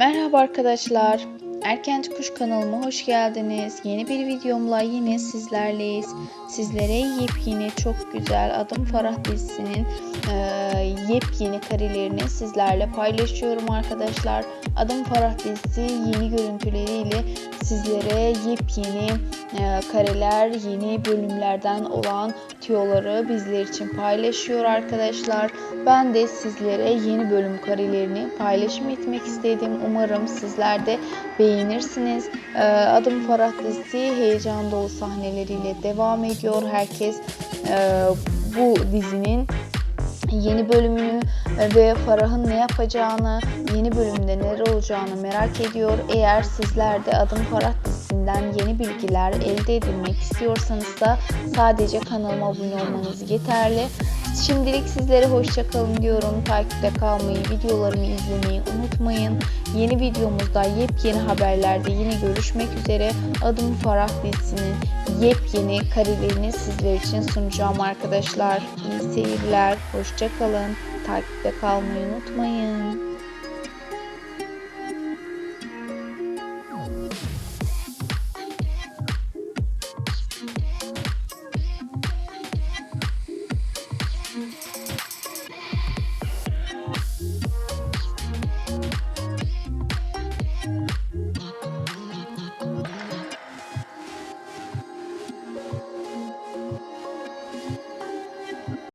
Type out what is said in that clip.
Merhaba arkadaşlar. Erkenci Kuş kanalıma hoş geldiniz. Yeni bir videomla yine sizlerleyiz. Sizlere yepyeni çok güzel Adım Farah dizisinin e, yepyeni karelerini sizlerle paylaşıyorum arkadaşlar. Adım Farah dizisi yeni görüntüleriyle sizlere yepyeni kareler, yeni bölümlerden olan tüyoları bizler için paylaşıyor arkadaşlar. Ben de sizlere yeni bölüm karelerini paylaşım etmek istedim. Umarım sizler de beğenirsiniz. Ee, Adım Farah dizisi heyecan dolu sahneleriyle devam ediyor. Herkes e, bu dizinin yeni bölümünü ve Farah'ın ne yapacağını, yeni bölümde neler olacağını merak ediyor. Eğer sizler de Adım Farah dizisinden yeni bilgiler elde edilmek istiyorsanız da sadece kanalıma abone olmanız yeterli. Şimdilik sizlere hoşçakalın diyorum. Takipte kalmayı, videolarımı izlemeyi unutmayın. Yeni videomuzda yepyeni haberlerde yine görüşmek üzere. Adım Farah dizisinin yepyeni karelerini sizler için sunacağım arkadaşlar. İyi seyirler, hoşçakalın. Takipte kalmayı unutmayın.